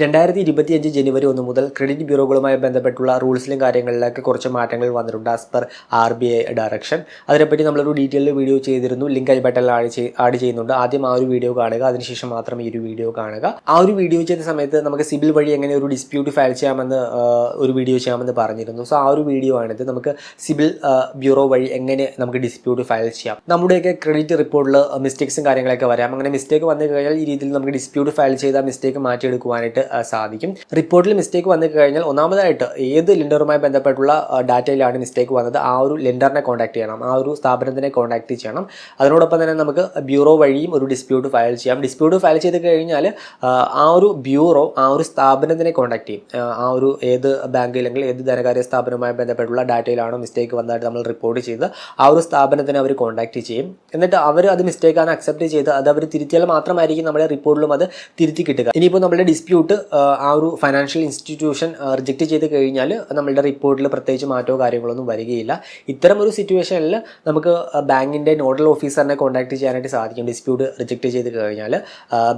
രണ്ടായിരത്തി ഇരുപത്തിയഞ്ച് ജനുവരി ഒന്ന് മുതൽ ക്രെഡിറ്റ് ബ്യൂറോകളുമായി ബന്ധപ്പെട്ടുള്ള റൂൾസിലും കാര്യങ്ങളിലൊക്കെ കുറച്ച് മാറ്റങ്ങൾ വന്നിട്ടുണ്ട് as per R B I direction അതിനെപ്പറ്റി നമ്മളൊരു ഡീറ്റെയിൽ വീഡിയോ ചെയ്തിരുന്നു. ലിങ്ക് ബട്ടൺ ആഡ് ആഡ് ചെയ്യുന്നുണ്ട്. ആദ്യം ആ ഒരു വീഡിയോ കാണുക. അതിനുശേഷം മാത്രം ഈ ഒരു വീഡിയോ കാണുക. ആ ഒരു വീഡിയോ ചെയ്ത സമയത്ത് നമുക്ക് സിബിൽ വഴി എങ്ങനെ ഒരു ഡിസ്പ്യൂട്ട് ഫയൽ ചെയ്യാമെന്ന് ഒരു വീഡിയോ ചെയ്യാമെന്ന് പറഞ്ഞിരുന്നു. സോ ആ ഒരു വീഡിയോ ആണിത്. നമുക്ക് സിബിൽ ബ്യൂറോ വഴി എങ്ങനെ നമുക്ക് ഡിസ്പ്യൂട്ട് ഫയൽ ചെയ്യാം. നമ്മുടെയൊക്കെ ക്രെഡിറ്റ് റിപ്പോർട്ടിൽ മിസ്റ്റേക്സും കാര്യങ്ങളൊക്കെ വരാം. അങ്ങനെ മിസ്റ്റേക്ക് വന്നു കഴിഞ്ഞാൽ ഈ രീതിയിൽ നമുക്ക് ഡിസ്പ്യൂട്ട് ഫയൽ ചെയ്ത മിസ്റ്റേക്ക് മാറ്റിയെടുക്കുവാനായിട്ട് സാധിക്കും. റിപ്പോർട്ടിൽ മിസ്റ്റേക്ക് വന്നു കഴിഞ്ഞാൽ ഒന്നാമതായിട്ട് ഏത് ലെൻഡറുമായി ബന്ധപ്പെട്ടുള്ള ഡാറ്റയിലാണ് മിസ്റ്റേക്ക് വന്നത് ആ ഒരു ലെൻഡറിനെ കോൺടാക്ട് ചെയ്യണം ആ ഒരു സ്ഥാപനത്തിനെ കോൺടാക്ട് ചെയ്യണം. അതിനോടൊപ്പം തന്നെ നമുക്ക് ബ്യൂറോ വഴിയും ഒരു ഡിസ്പ്യൂട്ട് ഫയൽ ചെയ്യാം. ഡിസ്പ്യൂട്ട് ഫയൽ ചെയ്ത് കഴിഞ്ഞാൽ ആ, ഒരു ബ്യൂറോ ആ ഒരു സ്ഥാപനത്തിനെ കോൺടാക്ട് ചെയ്യും. ആ ഒരു ഏത് ബാങ്ക് അല്ലെങ്കിൽ ഏത് ധനകാര്യ സ്ഥാപനവുമായി ബന്ധപ്പെട്ടുള്ള ഡാറ്റയിലാണോ മിസ്റ്റേക്ക് വന്നതായിട്ട് നമ്മൾ റിപ്പോർട്ട് ചെയ്ത് ആ ഒരു സ്ഥാപനത്തിനെ അവർ കോൺടാക്ട് ചെയ്യും. എന്നിട്ട് അവർ അത് മിസ്റ്റേക്കാണ് അക്സെപ്റ്റ് ചെയ്ത് അത് അവർ തിരുത്തിയാൽ മാത്രമായിരിക്കും നമ്മുടെ റിപ്പോർട്ടിലും അത് തിരുത്തി കിട്ടുക. ഇനിയിപ്പോൾ നമ്മുടെ ഡിസ്പ്യൂട്ട് ആ ഒരു ഫൈനാൻഷ്യൽ ഇൻസ്റ്റിറ്റ്യൂഷൻ റിജക്റ്റ് ചെയ്ത് കഴിഞ്ഞാൽ നമ്മളുടെ റിപ്പോർട്ടിൽ പ്രത്യേകിച്ച് മാറ്റമോ കാര്യങ്ങളൊന്നും വരികയില്ല. ഇത്തരം ഒരു സിറ്റുവേഷനിൽ നമുക്ക് ബാങ്കിന്റെ നോഡൽ ഓഫീസറിനെ കോൺടാക്ട് ചെയ്യാനായിട്ട് സാധിക്കും. ഡിസ്പ്യൂട്ട് റിജക്റ്റ് ചെയ്ത് കഴിഞ്ഞാൽ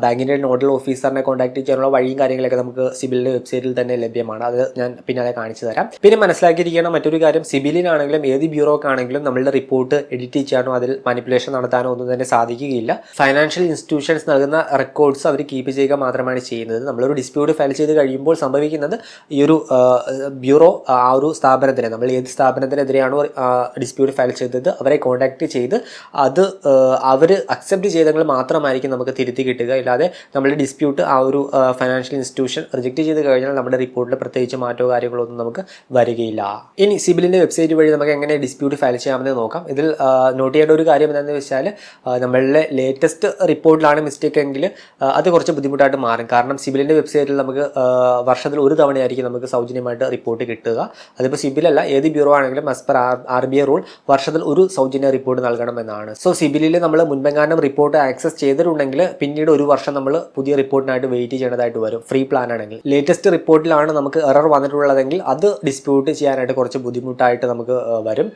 ബാങ്കിന്റെ നോഡൽ ഓഫീസറിനെ കോൺടാക്ട് ചെയ്യാനുള്ള വഴിയും കാര്യങ്ങളൊക്കെ നമുക്ക് സിബിലിന്റെ വെബ്സൈറ്റിൽ തന്നെ ലഭ്യമാണ്. അത് ഞാൻ പിന്നാലെ കാണിച്ചു തരാം. പിന്നെ മനസ്സിലാക്കിയിരിക്കണം മറ്റൊരു കാര്യം സിബിലിനാണെങ്കിലും ഏത് ബ്യൂറോക്കാണെങ്കിലും നമ്മളുടെ റിപ്പോർട്ട് എഡിറ്റ് ചെയ്യാനോ അതിൽ മാനിപ്പുലേഷൻ നടത്താനോ ഒന്നും തന്നെ സാധിക്കുകയില്ല. ഫൈനാൻഷ്യൽ ഇൻസ്റ്റിറ്റ്യൂഷൻസ് നൽകുന്ന റെക്കോർഡ്സ് അവർ കീപ്പ് ചെയ്യുക മാത്രമാണ് ചെയ്യുന്നത്. നമ്മളൊരു ഡിസ്പ്യൂട്ട് ഫയൽ ചെയ്ത് കഴിയുമ്പോൾ സംഭവിക്കുന്നത് ഈ ഒരു ബ്യൂറോ ആ ഒരു സ്ഥാപനത്തിന് നമ്മൾ ഏത് സ്ഥാപനത്തിനെതിരെയാണോ ഡിസ്പ്യൂട്ട് ഫയൽ ചെയ്തത് അവരെ കോൺടാക്ട് ചെയ്ത് അത് അവർ അക്സെപ്റ്റ് ചെയ്തെങ്കിൽ മാത്രമായിരിക്കും നമുക്ക് തിരുത്തി കിട്ടുക. ഇല്ലാതെ നമ്മുടെ ഡിസ്പ്യൂട്ട് ആ ഒരു ഫൈനാൻഷ്യൽ ഇൻസ്റ്റിറ്റ്യൂഷൻ റിജക്റ്റ് ചെയ്ത് കഴിഞ്ഞാൽ നമ്മുടെ റിപ്പോർട്ടിൽ പ്രത്യേകിച്ച് മാറ്റോ കാര്യങ്ങളൊന്നും നമുക്ക് വരികയില്ല. ഇനി സിബിലിന്റെ വെബ്സൈറ്റ് വഴി നമുക്ക് എങ്ങനെ ഡിസ്പ്യൂട്ട് ഫയൽ ചെയ്യാമെന്ന് നോക്കാം. ഇതിൽ നോട്ട് ചെയ്യേണ്ട ഒരു കാര്യം എന്താണെന്ന് വെച്ചാൽ നമ്മളുടെ ലേറ്റസ്റ്റ് റിപ്പോർട്ടിലാണ് മിസ്റ്റേക്ക് എങ്കിൽ അത് കുറച്ച് ബുദ്ധിമുട്ടായിട്ട് മാറും. കാരണം സിബിലിന്റെ വെബ്സൈറ്റിൽ നമുക്ക് വർഷത്തിൽ ഒരു തവണയായിരിക്കും നമുക്ക് സൗജന്യമായിട്ട് റിപ്പോർട്ട് കിട്ടുക. അതിപ്പോൾ സിബിലല്ല ഏത് ബ്യൂറോ ആണെങ്കിലും as per R B I rule വർഷത്തിൽ ഒരു സൗജന്യ റിപ്പോർട്ട് നൽകണമെന്നാണ് സോ സിബിലിൽ നമ്മൾ മുൻപെങ്ങാനും റിപ്പോർട്ട് ആക്സസ് ചെയ്തിട്ടുണ്ടെങ്കിൽ പിന്നീട് ഒരു വർഷം നമ്മൾ പുതിയ റിപ്പോർട്ടിനായിട്ട് വെയിറ്റ് ചെയ്യേണ്ടതായിട്ട് വരും. ഫ്രീ പ്ലാൻ ആണെങ്കിൽ. ലേറ്റസ്റ്റ് റിപ്പോർട്ടിലാണ് നമുക്ക് എറർ വന്നിട്ടുള്ളതെങ്കിൽ അത് ഡിസ്പ്യൂട്ട് ചെയ്യാനായിട്ട് കുറച്ച് ബുദ്ധിമുട്ടായിട്ട് നമുക്ക് വരും.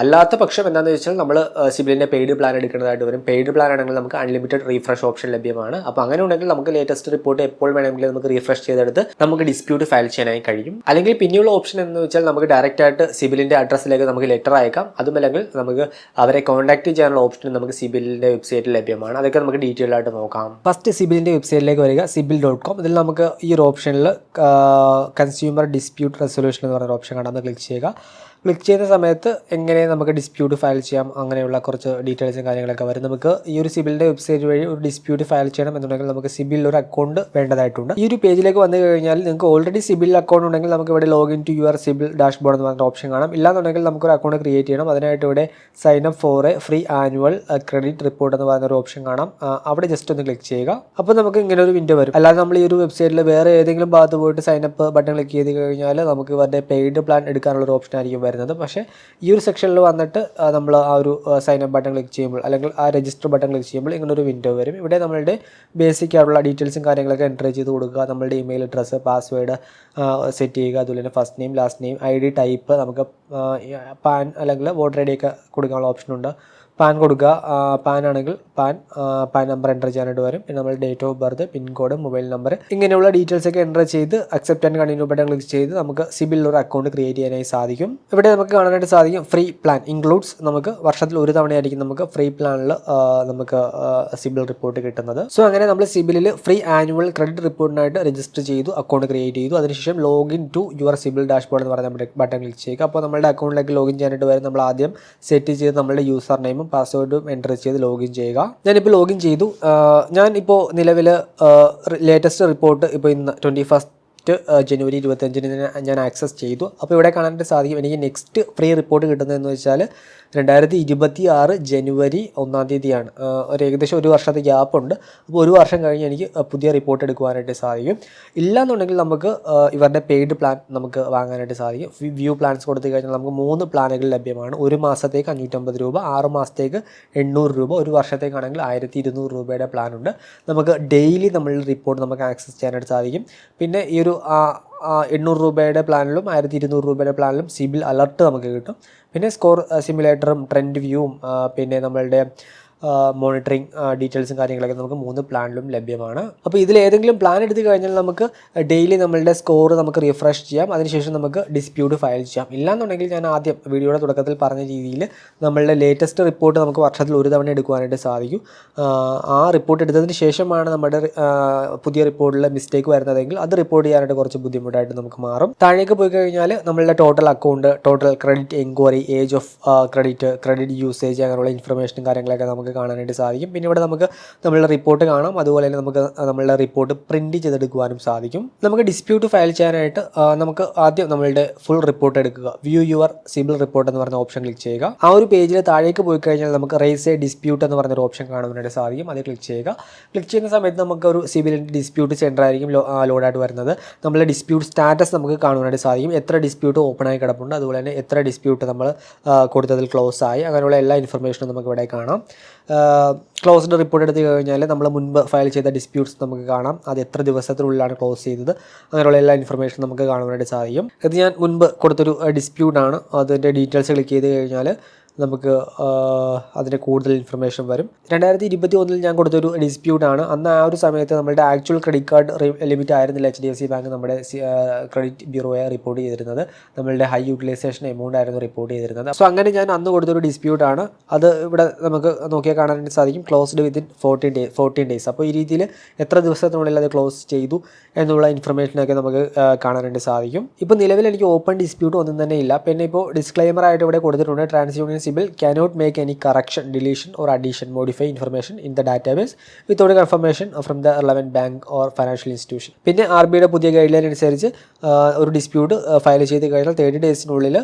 അല്ലാത്ത പക്ഷം എന്താണെന്ന് വെച്ചാൽ നമ്മൾ സിബിലിന്റെ പെയ്ഡ് പ്ലാൻ എടുക്കേണ്ടതായിട്ട് വരും. പെയ്ഡ് പ്ലാൻ ആണെങ്കിൽ നമുക്ക് അൺലിമിറ്റഡ് റീഫ്രഷ് ഓപ്ഷൻ ലഭ്യമാണ്. അപ്പോൾ അങ്ങനെ ഉണ്ടെങ്കിൽ നമുക്ക് ലേറ്റസ്റ്റ് റിപ്പോർട്ട് എപ്പോൾ വേണമെങ്കിലും നമുക്ക് റീഫ്രഷ് ചെയ്തെടുത്ത് നമുക്ക് ഡിസ്പ്യൂട്ട് ഫയൽ ചെയ്യാനായി കഴിയും. അല്ലെങ്കിൽ പിന്നെയുള്ള ഓപ്ഷൻ എന്ന് വെച്ചാൽ നമുക്ക് ഡയറക്റ്റ് ആയിട്ട് സിബിലിന്റെ അഡ്രസ്സിലേക്ക് നമുക്ക് ലെറ്റർ അയക്കാം. അതുമല്ലെങ്കിൽ നമുക്ക് അവരെ കോൺടാക്ട് ചെയ്യാനുള്ള ഓപ്ഷൻ നമുക്ക് സിബിലിന്റെ വെബ്സൈറ്റിൽ ലഭ്യമാണ്. അതൊക്കെ നമുക്ക് ഡീറ്റെയിൽ ആയിട്ട് നോക്കാം. ഫസ്റ്റ് സിബിലിന്റെ വെബ്സൈറ്റിലേക്ക് വരിക സിബിൽ ഡോട്ട് കോം ഇതിൽ നമുക്ക് ഈ ഒരു ഓപ്ഷനിൽ കൺസ്യൂമർ ഡിസ്പ്യൂട്ട് റെസൊല്യൂഷൻ എന്ന് പറയുന്ന ഓപ്ഷൻ കാണാം ക്ലിക്ക് ചെയ്യുക. ക്ലിക്ക് ചെയ്യുന്ന സമയത്ത് എങ്ങനെ നമുക്ക് ഡിസ്പ്യൂട്ട് ഫയൽ ചെയ്യാം അങ്ങനെയുള്ള കുറച്ച് ഡീറ്റെയിൽസും കാര്യങ്ങളൊക്കെ വരും. നമുക്ക് ഈ ഒരു സിബിലിന്റെ വെബ്സൈറ്റ് വഴി ഒരു ഡിസ്പ്യൂട്ട് ഫയൽ ചെയ്യണം എന്നുണ്ടെങ്കിൽ നമുക്ക് സിബിലിൽ ഒരു അക്കൗണ്ട് വേണ്ടതായിട്ടുണ്ട്. ഈ ഒരു പേജിലേക്ക് വന്നു കഴിഞ്ഞാൽ നിങ്ങൾക്ക് ഓൾറെഡി സിബിൽ അക്കൗണ്ട് ഉണ്ടെങ്കിൽ നമുക്ക് ഇവിടെ login to your CIBIL dashboard എന്ന് പറഞ്ഞ ഓപ്ഷൻ കാണാം. ഇല്ലാന്നുണ്ടെങ്കിൽ നമുക്കൊരു അക്കൗണ്ട് ക്രിയേറ്റ് ചെയ്യണം. അതിനായിട്ട് ഇവിടെ sign up for a free annual credit report എന്ന് പറയുന്ന ഒരു ഓപ്ഷൻ കാണാം. അവിടെ ജസ്റ്റ് ഒന്ന് ക്ലിക്ക് ചെയ്യുക. അപ്പോൾ നമുക്ക് ഇങ്ങനെ ഒരു വിൻഡോ വരും. അല്ലാതെ നമ്മൾ ഈ ഒരു വെബ്സൈറ്റിൽ വേറെ ഏതെങ്കിലും ഭാഗത്ത് പോയിട്ട് സൈൻ അപ്പ് ബട്ടൺ ക്ലിക്ക് ചെയ്ത് കഴിഞ്ഞാൽ നമുക്ക് ഇവരുടെ പെയ്ഡ് പ്ലാൻ എടുക്കാനുള്ള ഒരു ഓപ്ഷൻ ആയിരിക്കും വരുന്നത്. പക്ഷേ ഈ ഒരു സെക്ഷനിൽ വന്നിട്ട് നമ്മൾ ആ ഒരു സൈൻ അപ്പ് ബട്ടൺ ക്ലിക്ക് ചെയ്യുമ്പോൾ അല്ലെങ്കിൽ ആ രജിസ്റ്റർ ബട്ടൺ ക്ലിക്ക് ചെയ്യുമ്പോൾ ഇങ്ങനെ ഒരു വിൻഡോ വരും. ഇവിടെ നമ്മളുടെ ബേസിക് ആയിട്ടുള്ള ഡീറ്റെയിൽസും കാര്യങ്ങളൊക്കെ എന്റർ ചെയ്ത് കൊടുക്കുക. നമ്മളുടെ ഇമെയിൽ അഡ്രസ്സ് പാസ്വേഡ് സെറ്റ് ചെയ്യുക. അതുപോലെ തന്നെ first name last name I D type നമുക്ക് പാൻ അല്ലെങ്കിൽ വോട്ടർ ഐ ഡി ഒക്കെ കൊടുക്കാനുള്ള ഓപ്ഷനുണ്ട് പാൻ കൊടുക്കുക. പാൻ ആണെങ്കിൽ പാൻ പാൻ നമ്പർ എന്റർ ചെയ്യാനായിട്ട് വരും. പിന്നെ നമ്മൾ date of birth pincode mobile number ഇങ്ങനെയുള്ള ഡീറ്റെയിൽസ് ഒക്കെ എന്റർ ചെയ്ത് accept and continue button click ചെയ്ത് നമുക്ക് സിബിൽ ഒരു അക്കൗണ്ട് ക്രിയേറ്റ് ചെയ്യാനായി സാധിക്കും. ഇവിടെ നമുക്ക് കാണാനായിട്ട് സാധിക്കും ഫ്രീ പ്ലാൻ ഇൻക്ലൂഡ്സ്. നമുക്ക് വർഷത്തിൽ ഒരു തവണയായിരിക്കും നമുക്ക് ഫ്രീ പ്ലാനിൽ നമുക്ക് സിബിൽ റിപ്പോർട്ട് കിട്ടുന്നത്. സോ അങ്ങനെ നമ്മൾ സിബിലിൽ ഫ്രീ ആനുവൽ ക്രെഡിറ്റ് റിപ്പോർട്ടിനായിട്ട് രജിസ്റ്റർ ചെയ്തു അക്കൗണ്ട് ക്രിയേറ്റ് ചെയ്തു. അതിനുശേഷം login to your CIBIL dashboard എന്ന് പറഞ്ഞ ബട്ടൺ ക്ലിക്ക് ചെയ്യുക. അപ്പോൾ നമ്മുടെ അക്കൗണ്ടിലേക്ക് ലോഗിൻ ചെയ്യാനായിട്ട് വരും. നമ്മൾ ആദ്യം സെറ്റ് ചെയ്ത് നമ്മുടെ യൂസർ നെയിമും പാസ്വേഡും എന്റർ ചെയ്ത് ലോഗിൻ ചെയ്യുക. ഞാനിപ്പോൾ ലോഗിൻ ചെയ്തു. ഞാൻ ഞാനിപ്പോൾ നിലവിൽ ലേറ്റസ്റ്റ് റിപ്പോർട്ട് ഇപ്പോൾ ഇന്ന് ട്വന്റി ഫസ്റ്റ് ജനുവരി ഇരുപത്തഞ്ചിന് ഞാൻ ആക്സസ് ചെയ്തു. അപ്പോൾ ഇവിടെ കാണാനായിട്ട് സാധിക്കും. എനിക്ക് നെക്സ്റ്റ് ഫ്രീ റിപ്പോർട്ട് കിട്ടുന്നതെന്ന് വെച്ചാൽ രണ്ടായിരത്തി ഇരുപത്തി ആറ് ജനുവരി ഒന്നാം തീയതിയാണ്. ഒരു ഏകദേശം ഒരു വർഷത്തെ ഗ്യാപ്പ് ഉണ്ട്. അപ്പോൾ ഒരു വർഷം കഴിഞ്ഞ് എനിക്ക് പുതിയ റിപ്പോർട്ട് എടുക്കുവാനായിട്ട് സാധിക്കും. ഇല്ലാന്നുണ്ടെങ്കിൽ നമുക്ക് ഇവരുടെ പെയ്ഡ് പ്ലാൻ നമുക്ക് വാങ്ങാനായിട്ട് സാധിക്കും. വ്യൂ പ്ലാൻസ് കൊടുത്തു കഴിഞ്ഞാൽ നമുക്ക് മൂന്ന് പ്ലാനുകൾ ലഭ്യമാണ്. ഒരു മാസത്തേക്ക് അഞ്ഞൂറ്റമ്പത് രൂപ ആറ് മാസത്തേക്ക് എണ്ണൂറ് രൂപ. ഒരു വർഷത്തേക്കാണെങ്കിൽ ആയിരത്തി ഇരുന്നൂറ് രൂപയുടെ പ്ലാനുണ്ട് നമുക്ക് ഡെയിലി നമ്മളുടെ റിപ്പോർട്ട് നമുക്ക് ആക്സസ് ചെയ്യാനായിട്ട് സാധിക്കും. പിന്നെ ഈ ഒരു എണ്ണൂറ് രൂപയുടെ പ്ലാനിലും ആയിരത്തി ഇരുന്നൂറ് രൂപയുടെ പ്ലാനിലും സിബിൽ അലർട്ട് നമുക്ക് കിട്ടും. പിന്നെ സ്കോർ സിമുലേറ്ററും ട്രെൻഡ് വ്യൂവും പിന്നെ നമ്മളുടെ മോണിറ്ററിങ് ഡീറ്റെയിൽസും കാര്യങ്ങളൊക്കെ നമുക്ക് മൂന്ന് പ്ലാനിലും ലഭ്യമാണ്. അപ്പോൾ ഇതിൽ ഏതെങ്കിലും പ്ലാൻ എടുത്ത് കഴിഞ്ഞാൽ നമുക്ക് ഡെയിലി നമ്മളുടെ സ്കോർ നമുക്ക് റിഫ്രഷ് ചെയ്യാം. അതിനുശേഷം നമുക്ക് ഡിസ്പ്യൂട്ട് ഫയൽ ചെയ്യാം. ഇല്ലാന്നുണ്ടെങ്കിൽ ഞാൻ ആദ്യം വീഡിയോയുടെ തുടക്കത്തിൽ പറഞ്ഞ രീതിയിൽ നമ്മളുടെ ലേറ്റസ്റ്റ് റിപ്പോർട്ട് നമുക്ക് വർഷത്തിൽ ഒരു തവണ എടുക്കുവാനായിട്ട് സാധിക്കും. ആ, ആ റിപ്പോർട്ട് എടുത്തതിന് ശേഷമാണ് നമ്മുടെ പുതിയ റിപ്പോർട്ടിൽ മിസ്റ്റേക്ക് വരുന്നതെങ്കിൽ അത് റിപ്പോർട്ട് ചെയ്യാനായിട്ട് കുറച്ച് ബുദ്ധിമുട്ടായിട്ട് നമുക്ക് മാറും. താഴേക്ക് പോയി കഴിഞ്ഞാൽ നമ്മളുടെ total account total credit enquiry age of credit credit usage അങ്ങനെയുള്ള ഇൻഫർമേഷനും കാര്യങ്ങളൊക്കെ നമുക്ക് കാണാനായിട്ട് സാധിക്കും. പിന്നെ ഇവിടെ നമുക്ക് നമ്മളുടെ റിപ്പോർട്ട് കാണാം. അതുപോലെ തന്നെ നമുക്ക് നമ്മളുടെ റിപ്പോർട്ട് പ്രിന്റ് ചെയ്തെടുക്കുവാനും സാധിക്കും. നമുക്ക് ഡിസ്പ്യൂട്ട് ഫയൽ ചെയ്യാനായിട്ട് നമുക്ക് ആദ്യം നമ്മളുടെ ഫുൾ റിപ്പോർട്ട് എടുക്കുക. വ്യൂ യുവർ സിബിൾ റിപ്പോർട്ട് എന്ന് പറഞ്ഞ ഓപ്ഷൻ ക്ലിക്ക് ചെയ്യുക. ആ ഒരു പേജിൽ താഴേക്ക് പോയി കഴിഞ്ഞാൽ നമുക്ക് റേസ് എ ഡിസ്പ്യൂട്ട് എന്ന് പറഞ്ഞൊരു ഓപ്ഷൻ കാണുവാനായിട്ട് സാധിക്കും. അത് ക്ലിക്ക് ചെയ്യുക. ക്ലിക്ക് ചെയ്യുന്ന സമയത്ത് നമുക്ക് ഒരു സിബിലിന്റെ ഡിസ്പ്യൂട്ട് സെന്റർ ആയിരിക്കും ലോഡായിട്ട് വരുന്നത്. നമ്മളെ ഡിസ്പ്യൂട്ട് സ്റ്റാറ്റസ് നമുക്ക് കാണുവാനായിട്ട് സാധിക്കും. എത്ര ഡിസ്പ്യൂട്ട് ഓപ്പൺ ആയി കിടപ്പുണ്ട്. അതുപോലെ തന്നെ എത്ര ഡിസ്പ്യൂട്ട് നമ്മൾ കൊടുത്തതിൽ ക്ലോസ് ആയി. അങ്ങനെയുള്ള എല്ലാ ഇൻഫർമേഷനും നമുക്ക് ഇവിടെ കാണാം. ക്ലോസ്ഡ് റിപ്പോർട്ട് എടുത്തു കഴിഞ്ഞാൽ നമ്മൾ മുൻപ് ഫയൽ ചെയ്ത ഡിസ്പ്യൂട്ട്സ് നമുക്ക് കാണാം. അത് എത്ര ദിവസത്തിനുള്ളിലാണ് ക്ലോസ് ചെയ്തത്. അങ്ങനെയുള്ള എല്ലാ ഇൻഫർമേഷൻ നമുക്ക് കാണുവാനായിട്ട് സാധിക്കും. ഇത് ഞാൻ മുൻപ് കൊടുത്തൊരു ഡിസ്പ്യൂട്ടാണ് അതിന്റെ ഡീറ്റെയിൽസ് ക്ലിക്ക് ചെയ്ത് കഴിഞ്ഞാൽ നമുക്ക് അതിന് കൂടുതൽ ഇൻഫർമേഷൻ വരും. രണ്ടായിരത്തി ഇരുപത്തി ഒന്നിൽ ഞാൻ കൊടുത്തൊരു ആണ്. അന്ന് ആ ഒരു സമയത്ത് നമ്മുടെ ആക്ച്വൽ ക്രെഡിറ്റ് കാർഡ് ലിമിറ്റ് ആയിരുന്നില്ല. H D F C bank നമ്മുടെ ക്രെഡിറ്റ് ബ്യൂറോയെ റിപ്പോർട്ട് ചെയ്തിരുന്നത്. നമ്മളുടെ ഹൈ യൂട്ടിലൈസേഷൻ എമൗണ്ട് ആയിരുന്നു റിപ്പോർട്ട് ചെയ്തിരുന്നത്. സോ അങ്ങനെ ഞാൻ അന്ന് കൊടുത്തൊരു ആണ്. അത് ഇവിടെ നമുക്ക് നോക്കിയാൽ കാണാനായിട്ട് സാധിക്കും. Closed within fourteen day fourteen days അപ്പോൾ ഈ രീതിയിൽ എത്ര ദിവസത്തിനുള്ളിൽ അത് ക്ലോസ് ചെയ്തു എന്നുള്ള ഇൻഫർമേഷനൊക്കെ നമുക്ക് കാണാനായിട്ട് സാധിക്കും. ഇപ്പോൾ നിലവിൽ എനിക്ക് ഓപ്പൺ ഡിസ്പ്യൂട്ട് ഒന്നും തന്നെ ഇല്ല. പിന്നെ ഇപ്പോൾ ഡിസ്ക്ലൈമർ ആയിട്ട് ഇവിടെ കൊടുത്തിട്ടുണ്ട്. TransUnion CIBIL cannot make any correction deletion or addition modify information in the database without confirmation from the relevant bank or financial institution പിന്നെ ആർ ബിയുടെ പുതിയ ഗൈഡ് ലൈൻ അനുസരിച്ച് ഒരു ഡിസ്പ്യൂട്ട് ഫയൽ ചെയ്ത് കഴിഞ്ഞാൽ തേർട്ടി ഡേയ്സിനുള്ളിൽ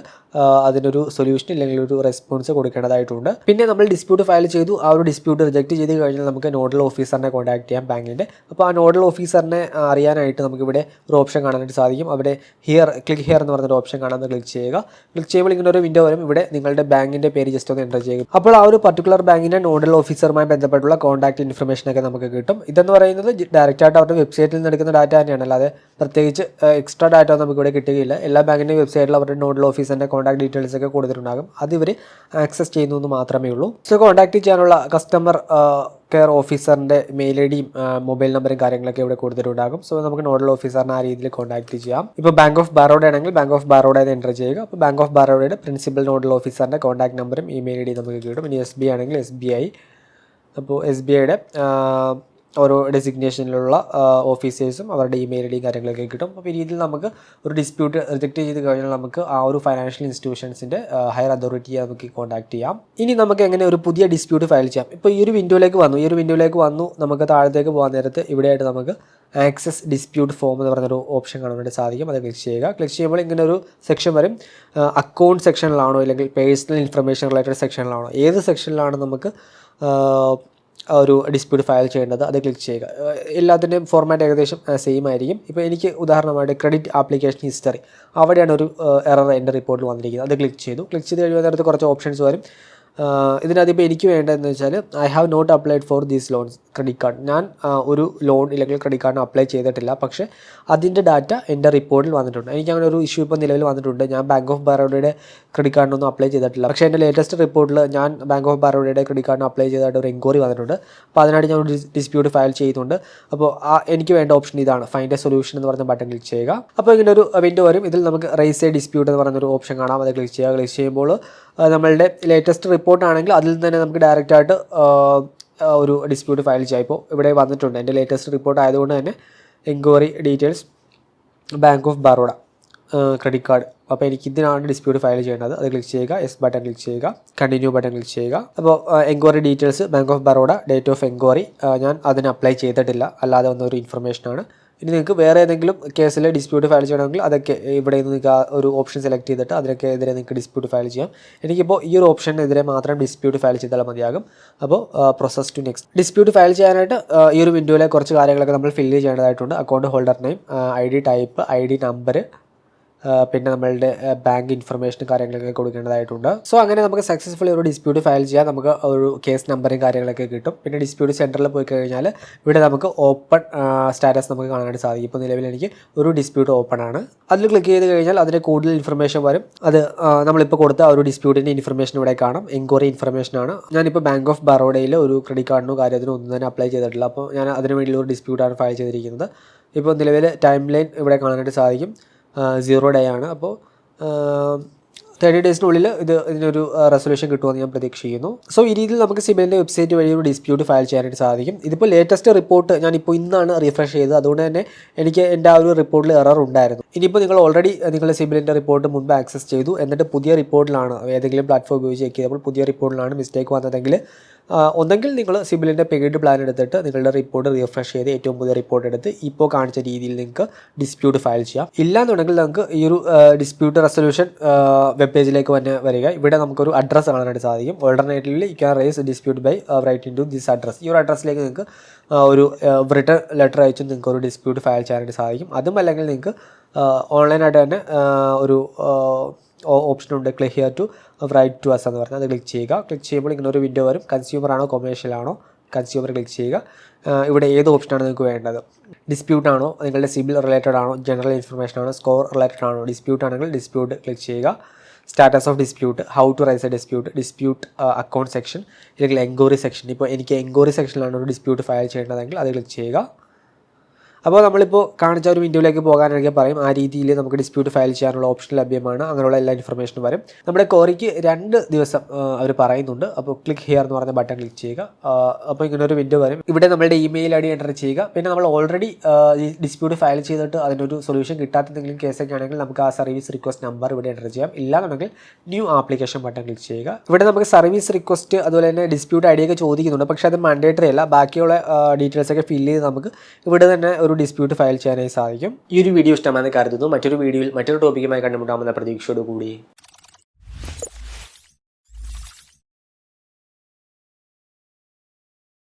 അതിനൊരു സൊല്യൂഷൻ അല്ലെങ്കിൽ ഒരു റെസ്പോൺസ് കൊടുക്കേണ്ടതായിട്ടുണ്ട്. പിന്നെ നമ്മൾ ഡിസ്പ്യൂട്ട് ഫയൽ ചെയ്തു. ആ ഒരു ഡിസ്പ്യൂട്ട് റിജക്ട് ചെയ്ത് കഴിഞ്ഞാൽ നമുക്ക് നോഡൽ ഓഫീസറിനെ കോൺടാക്ട് ചെയ്യാം ബാങ്കിന്റെ അപ്പോൾ ആ നോഡൽ ഓഫീസറിനെ അറിയാനായിട്ട് നമുക്കിവിടെ ഒരു ഓപ്ഷൻ കാണാനായിട്ട് സാധിക്കും. അവിടെ ഹിയർ ക്ലിക്ക് ഹിയർ എന്ന് പറഞ്ഞൊരു ഓപ്ഷൻ കാണാൻ ക്ലിക്ക് ചെയ്യുക. ക്ലിക്ക് ചെയ്യുമ്പോൾ ഇങ്ങനെ ഒരു വിൻഡോ വരും. ഇവിടെ നിങ്ങളുടെ ബാങ്കിന്റെ പേര് ജസ്റ്റ് ഒന്ന് എന്റർ ചെയ്യുക. അപ്പോൾ ആ ഒരു പർട്ടിക്കുലർ ബാങ്കിന്റെ നോഡൽ ഓഫീസറുമായി ബന്ധപ്പെട്ടുള്ള കോൺടാക്ട് ഇൻഫർമേഷനൊക്കെ നമുക്ക് കിട്ടും. ഇതെന്ന് പറയുന്നത് ഡയറക്റ്റ് ആയിട്ട് അവരുടെ വെബ്സൈറ്റിൽ നിന്ന് എടുക്കുന്ന ഡാറ്റ തന്നെയാണ്. അല്ലാതെ പ്രത്യേകിച്ച് എക്സ്ട്രാ ഡാറ്റ നമുക്ക് ഇവിടെ കിട്ടുകയില്ല. എല്ലാ ബാങ്കിന്റെയും വെബ്സൈറ്റിൽ അവരുടെ നോഡൽ ഓഫീസറിന്റെ കോൺടാക്ട് ഡീറ്റെയിൽസ് ഒക്കെ കൊടുത്തിട്ടുണ്ടാകും അത് ഇവർ ആക്സസ് ചെയ്യുന്നു മാത്രമേ ഉള്ളൂ. സോ കോൺടാക്ട് ചെയ്യാനുള്ള കസ്റ്റമർ കെയർ ഓഫീസറിന്റെ മെയിൽ ഐ ഡിയും മൊബൈൽ നമ്പറും കാര്യങ്ങളൊക്കെ ഇവിടെ കൊടുത്തിട്ടുണ്ടാകും. സോ നമുക്ക് നോഡൽ ഓഫീസറിനെ ആ രീതിയിൽ കോൺടാക്ട് ചെയ്യാം. ഇപ്പോൾ ബാങ്ക് ഓഫ് ബറോഡ ആണെങ്കിൽ ബാങ്ക് ഓഫ് ബറോഡ എന്ന് എന്റർ ചെയ്യുക. അപ്പോൾ ബാങ്ക് ഓഫ് ബറോഡയുടെ പ്രിൻസിപ്പൽ നോഡൽ ഓഫീസറിന്റെ കോൺടാക്ട് നമ്പറും ഇമെയിൽ ഐ ഡി നമുക്ക് കിട്ടും. ഇനി എസ് ബി ആണെങ്കിൽ എസ് ബി ഐ അപ്പോൾ എസ് ബി ഐയുടെ ഓരോ ഡെസിഗ്നേഷനിലുള്ള ഓഫീസേഴ്സും അവരുടെ ഇമെയിൽ ഐ ഡിയും കാര്യങ്ങളൊക്കെ കിട്ടും. അപ്പോൾ ഈ രീതിയിൽ നമുക്ക് ഒരു ഡിസ്പ്യൂട്ട് റിജക്റ്റ് ചെയ്ത് കഴിഞ്ഞാൽ നമുക്ക് ആ ഒരു ഫൈനാൻഷ്യൽ ഇൻസ്റ്റിറ്റ്യൂഷൻസിന്റെ ഹയർ അതോറിറ്റിയെ നമുക്ക് കോൺടാക്ട് ചെയ്യാം. ഇനി നമുക്ക് എങ്ങനെ ഒരു പുതിയ ഡിസ്പ്യൂട്ട് ഫയൽ ചെയ്യാം? ഇപ്പോൾ ഈ ഒരു വിൻഡോയിലേക്ക് വന്നു. ഈ ഒരു വിൻഡോയിലേക്ക് വന്നു. നമുക്ക് താഴത്തേക്ക് പോകാൻ നേരത്ത് ഇവിടെയായിട്ട് നമുക്ക് ആക്സസ് ഡിസ്പ്യൂട്ട് ഫോം എന്ന് പറഞ്ഞൊരു ഓപ്ഷൻ കാണാനായിട്ട് സാധിക്കും. അത് ക്ലിക്ക് ചെയ്യുക. ക്ലിക്ക് ചെയ്യുമ്പോൾ ഇങ്ങനെ ഒരു സെക്ഷൻ വരും. അക്കൗണ്ട് സെക്ഷനിലാണോ അല്ലെങ്കിൽ പേഴ്സണൽ ഇൻഫർമേഷൻ റിലേറ്റഡ് സെക്ഷനിലാണോ ഏത് സെക്ഷനിലാണ് നമുക്ക് ഒരു ഡിസ്പ്യൂട്ട് ഫയൽ ചെയ്യേണ്ടത് അത് ക്ലിക്ക് ചെയ്യുക. എല്ലാത്തിന്റെയും ഫോർമാറ്റ് ഏകദേശം സെയിം ആയിരിക്കും. ഇപ്പോൾ എനിക്ക് ഉദാഹരണമായിട്ട് ക്രെഡിറ്റ് ആപ്ലിക്കേഷൻ ഹിസ്റ്ററി അവിടെയാണ് ഒരു എറർ എന്റെ റിപ്പോർട്ടിൽ വന്നിരിക്കുന്നത്. അത് ക്ലിക്ക് ചെയ്തു. ക്ലിക്ക് ചെയ്ത് കഴിയുമ്പോൾ നേരത്തെ കുറച്ച് ഓപ്ഷൻസ് വരും. ഇതിനകത്ത് ഇപ്പോൾ എനിക്ക് വേണ്ടതെന്ന് വെച്ചാൽ I have not applied for these loans credit card ഞാൻ ഒരു ലോൺ ഇല്ലെങ്കിൽ ക്രെഡിറ്റ് കാർഡിന് അപ്ലൈ ചെയ്തിട്ടില്ല. പക്ഷേ അതിന്റെ ഡാറ്റ എന്റെ റിപ്പോർട്ടിൽ വന്നിട്ടുണ്ട്. എനിക്ക് അങ്ങനെ ഒരു ഇഷ്യൂ ഇപ്പോൾ നിലവിൽ വന്നിട്ടുണ്ട്. ഞാൻ ബാങ്ക് ഓഫ് ബറോഡയുടെ ക്രെഡിറ്റ് കാർഡിനൊന്നും അപ്ലൈ ചെയ്തിട്ടില്ല. പക്ഷേ എന്റെ ലേറ്റസ്റ്റ് റിപ്പോർട്ടിൽ ഞാൻ ബാങ്ക് ഓഫ് ബറോഡയുടെ ക്രെഡിറ്റ് കാർഡിന് അപ്ലൈ ചെയ്തതായിട്ട് ഒരു എൻക്വയറി വന്നിട്ടുണ്ട്. അപ്പോൾ അതിനായിട്ട് ഞാൻ ഒരു ഡിസ്പ്യൂട്ട് ഫയൽ ചെയ്തുകൊണ്ട് അപ്പോൾ ആ എനിക്ക് വേണ്ട ഓപ്ഷൻ ഇതാണ്. ഫൈൻഡ് എ സൊല്യൂഷൻ എന്ന് പറഞ്ഞ ബട്ടൺ ക്ലിക്ക് ചെയ്യുക. അപ്പോൾ ഇങ്ങനെ ഒരു വിൻഡോ വരും. ഇതിൽ നമുക്ക് റൈസ് എ ഡിസ്പ്യൂട്ട് എന്ന് പറയുന്നൊരു ഓപ്ഷൻ കാണാം. അത് ക്ലിക്ക് ചെയ്യുക. ക്ലിക്ക് ചെയ്യുമ്പോൾ നമ്മളുടെ ലേറ്റസ്റ്റ് റിപ്പോർട്ട് ആണെങ്കിൽ അതിൽ തന്നെ നമുക്ക് ഡയറക്റ്റ് ആയിട്ട് ആ, ആ, ഒരു ഡിസ്പ്യൂട്ട് ഫയൽ ചെയ്യാം. ഇവിടെ വന്നിട്ടുണ്ട്. എന്റെ ലേറ്റസ്റ്റ് റിപ്പോർട്ട് ആയതുകൊണ്ട് തന്നെ enquiry details bank of Baroda credit card അപ്പോൾ എനിക്ക് ഇതിനാണ് ഡിസ്പ്യൂട്ട് ഫയൽ ചെയ്യേണ്ടത്. അത് ക്ലിക്ക് ചെയ്യുക എസ് ബട്ടൺ ക്ലിക്ക് ചെയ്യുക കണ്ടിന്യൂ ബട്ടൺ ക്ലിക്ക് ചെയ്യുക. അപ്പോൾ enquiry details bank of Baroda date of enquiry ഞാൻ അതിന് അപ്ലൈ ചെയ്തിട്ടില്ല. അല്ലാതെ വന്ന ഒരു ഇൻഫർമേഷനാണ് ഇനി നിങ്ങൾക്ക് വേറെ ഏതെങ്കിലും കേസിൽ ഡിസ്പ്യൂട്ട് ഫയൽ ചെയ്യണമെങ്കിൽ അതൊക്കെ ഇവിടെ നിന്ന് നിങ്ങൾക്ക് ആ ഒരു ഓപ്ഷൻ സെലക്ട് ചെയ്തിട്ട് അതിനൊക്കെ എതിരെ നിങ്ങൾക്ക് ഡിസ്പ്യൂട്ട് ഫയൽ ചെയ്യാം. എനിക്കിപ്പോൾ ഈ ഒരു ഓപ്ഷനെതിരെ മാത്രം ഡിസ്പ്യൂട്ട് ഫയൽ ചെയ്താൽ മതിയാകും. അപ്പോൾ process to next dispute file ചെയ്യാനായിട്ട് ഈ ഒരു വിൻഡോയിലെ കുറച്ച് കാര്യങ്ങളൊക്കെ നമ്മൾ ഫില്ല് ചെയ്യേണ്ടതായിട്ടുണ്ട്. Account holder name I D type I D number പിന്നെ നമ്മളുടെ ബാങ്ക് ഇൻഫർമേഷൻ കാര്യങ്ങളൊക്കെ കൊടുക്കേണ്ടതായിട്ടുണ്ട്. സോ അങ്ങനെ നമുക്ക് സക്സസ്ഫുള്ളി ഒരു ഡിസ്പ്യൂട്ട് ഫയൽ ചെയ്യാം. നമുക്ക് ഒരു കേസ് നമ്പറും കാര്യങ്ങളൊക്കെ കിട്ടും. പിന്നെ ഡിസ്പ്യൂട്ട് സെന്ററിൽ പോയി കഴിഞ്ഞാൽ ഇവിടെ നമുക്ക് ഓപ്പൺ സ്റ്റാറ്റസ് നമുക്ക് കാണാനായിട്ട് സാധിക്കും. ഇപ്പോൾ നിലവിൽ എനിക്ക് ഒരു ഡിസ്പ്യൂട്ട് ഓപ്പൺ ആണ്. അതിൽ ക്ലിക്ക് ചെയ്ത് കഴിഞ്ഞാൽ അതിന് കൂടുതൽ ഇൻഫർമേഷൻ വരും. അത് നമ്മളിപ്പോൾ കൊടുത്ത ആ ഒരു ഡിസ്പ്യൂട്ടിന്റെ ഇൻഫർമേഷൻ ഇവിടെ കാണാം. എൻക്വയറി ഇൻഫർമേഷൻ ആണ്. ഞാനിപ്പോൾ ബാങ്ക് ഓഫ് ബറോഡയിൽ ഒരു ക്രെഡിറ്റ് കാർഡിനോ കാര്യത്തിനോ ഒന്നും തന്നെ അപ്ലൈ ചെയ്തിട്ടില്ല. അപ്പോൾ ഞാൻ അതിന് വേണ്ടിയുള്ള ഒരു ഡിസ്പ്യൂട്ടാണ് ഫയൽ ചെയ്തിരിക്കുന്നത്. ഇപ്പോൾ നിലവിൽ ടൈം ലൈൻ ഇവിടെ കാണാനായിട്ട് സാധിക്കും. സീറോ ഡേ ആണ്. അപ്പോൾ തേർട്ടി ഡേയ്സിനുള്ളിൽ ഇത് ഇതിനൊരു റെസൊല്യൂഷൻ കിട്ടുമെന്ന് ഞാൻ പ്രതീക്ഷിക്കുന്നു. സോ ഈ രീതിയിൽ നമുക്ക് സിബിലിന്റെ വെബ്സൈറ്റ് വഴി ഒരു ഡിസ്പ്യൂട്ട് ഫയൽ ചെയ്യാനായിട്ട് സാധിക്കും. ഇതിപ്പോൾ ലേറ്റസ്റ്റ് റിപ്പോർട്ട് ഞാനിപ്പോൾ ഇന്നാണ് റിഫ്രഷ് ചെയ്തത്. അതുകൊണ്ട് തന്നെ എനിക്ക് എന്റെ ആ ഒരു റിപ്പോർട്ടിൽ എറർ ഉണ്ടായിരുന്നു. ഇനിയിപ്പോൾ നിങ്ങൾ ഓൾറെഡി നിങ്ങളുടെ സിബിലിന്റെ റിപ്പോർട്ട് മുൻപ് ആക്സസ് ചെയ്തു. എന്നിട്ട് പുതിയ റിപ്പോർട്ടിലാണ് ഏതെങ്കിലും പ്ലാറ്റ്ഫോം ഉപയോഗിച്ച് ചെക്ക് ചെയ്തപ്പോൾ പുതിയ റിപ്പോർട്ടിലാണ് മിസ്റ്റേക്ക് വന്നതെങ്കിൽ ഒന്നെങ്കിൽ നിങ്ങൾ സിബിലിന്റെ പെയ്ഡ് പ്ലാൻ എടുത്തിട്ട് നിങ്ങളുടെ റിപ്പോർട്ട് റീഫ്രഷ് ചെയ്ത് ഏറ്റവും പുതിയ റിപ്പോർട്ട് എടുത്ത് ഇപ്പോൾ കാണിച്ച രീതിയിൽ നിങ്ങൾക്ക് ഡിസ്പ്യൂട്ട് ഫയൽ ചെയ്യാം. ഇല്ലാന്നുണ്ടെങ്കിൽ നമുക്ക് ഈ ഒരു ഡിസ്പ്യൂട്ട് റെസൊല്യൂഷൻ വെബ് പേജിലേക്ക് തന്നെ വരിക. ഇവിടെ നമുക്കൊരു അഡ്രസ്സ് കാണാനായിട്ട് സാധിക്കും. Alternatively you can raise dispute by write in to this address ഈ ഒരു അഡ്രസ്സിലേക്ക് നിങ്ങൾക്ക് ഒരു റിട്ടേൺ ലെറ്റർ അയച്ചും നിങ്ങൾക്ക് ഒരു ഡിസ്പ്യൂട്ട് ഫയൽ ചെയ്യാനായിട്ട് സാധിക്കും. അതും അല്ലെങ്കിൽ നിങ്ങൾക്ക് ഓൺലൈനായിട്ട് തന്നെ ഒരു ഓപ്ഷൻ ഉണ്ട്. Click here to write to us എന്ന് പറഞ്ഞാൽ അത് ക്ലിക്ക് ചെയ്യുക. ക്ലിക്ക് ചെയ്യുമ്പോൾ ഇങ്ങനെ ഒരു വിൻഡോ വരും. കൺസ്യൂമർ ആണോ കൊമേഴ്ഷ്യൽ ആണോ കൺസ്യൂമർ ക്ലിക്ക് ചെയ്യുക. ഇവിടെ ഏത് ഓപ്ഷനാണ് നിങ്ങൾക്ക് വേണ്ടത്? ഡിസ്പ്യൂട്ട് ആണോ നിങ്ങളുടെ സിബിൽ റിലേറ്റഡ് ആണോ ജനറൽ ഇൻഫർമേഷൻ ആണോ സ്കോർ റിലേറ്റഡ് ആണോ ഡിസ്പ്യൂട്ട് ആണെങ്കിൽ ഡിസ്പ്യൂട്ട് ക്ലിക്ക് ചെയ്യുക. Status of dispute how to raise a dispute dispute account section അല്ലെങ്കിൽ എൻക്വയറി സെക്ഷൻ ഇപ്പോൾ എനിക്ക് എൻക്വയറി സെക്ഷനിലാണ് ഒരു ഡിസ്പ്യൂട്ട് ഫയൽ ചെയ്യേണ്ടതെങ്കിൽ അത് ക്ലിക്ക് ചെയ്യുക. അപ്പോൾ നമ്മളിപ്പോൾ കാണിച്ച ഒരു വിൻഡോയിലേക്ക് പോകാനൊക്കെ പറയും ആ രീതിയിൽ നമുക്ക് ഡിസ്പ്യൂട്ട് ഫയൽ ചെയ്യാനുള്ള ഓപ്ഷൻ ലഭ്യമാണ് അങ്ങനെയുള്ള എല്ലാ ഇൻഫർമേഷനും വരും. നമ്മുടെ കോറിക്ക് രണ്ട് ദിവസം അവർ പറയുന്നുണ്ട്. അപ്പോൾ ക്ലിക്ക് ഹിയർ എന്ന് പറഞ്ഞ ബട്ടൺ ക്ലിക്ക് ചെയ്യുക. അപ്പോൾ ഇങ്ങനെ ഒരു വിൻഡോ വരും. ഇവിടെ നമ്മുടെ ഇമെയിൽ ഐ ഡി എന്റർ ചെയ്യുക. പിന്നെ നമ്മൾ ഓൾറെഡി ഡിസ്പ്യൂട്ട് ഫയൽ ചെയ്തിട്ട് അതിനൊരു സൊല്യൂഷൻ കിട്ടാത്ത എന്തെങ്കിലും കേസൊക്കെ ആണെങ്കിൽ നമുക്ക് ആ സർവീസ് റിക്വസ്റ്റ് നമ്പർ ഇവിടെ എന്റർ ചെയ്യാം. ഇല്ലാന്നുണ്ടെങ്കിൽ ന്യൂ ആപ്ലിക്കേഷൻ ബട്ടൺ ക്ലിക്ക് ചെയ്യുക. ഇവിടെ നമുക്ക് സർവീസ് റിക്വസ്റ്റ് അതുപോലെ തന്നെ ഡിസ്പ്യൂട്ട് ഐ ഡിയൊക്കെ ചോദിക്കുന്നുണ്ട്. പക്ഷേ അത് മാൻഡേറ്ററി അല്ല. ബാക്കിയുള്ള ഡീറ്റെയിൽസ് ഒക്കെ ഫില്ല് ചെയ്ത് നമുക്ക് ഇവിടെ തന്നെ ഒരു ഡിസ്പ്യൂട്ട് ഫയൽ ചെയ്യാനായി സാധിക്കും. ഈ ഒരു വീഡിയോ ഇഷ്ടമാണെന്ന് കരുതുന്നു. മറ്റൊരു വീഡിയോയിൽ മറ്റൊരു ടോപ്പിക്കുമായി കണ്ടുമുട്ടാമെന്ന പ്രതീക്ഷയോടുകൂടി.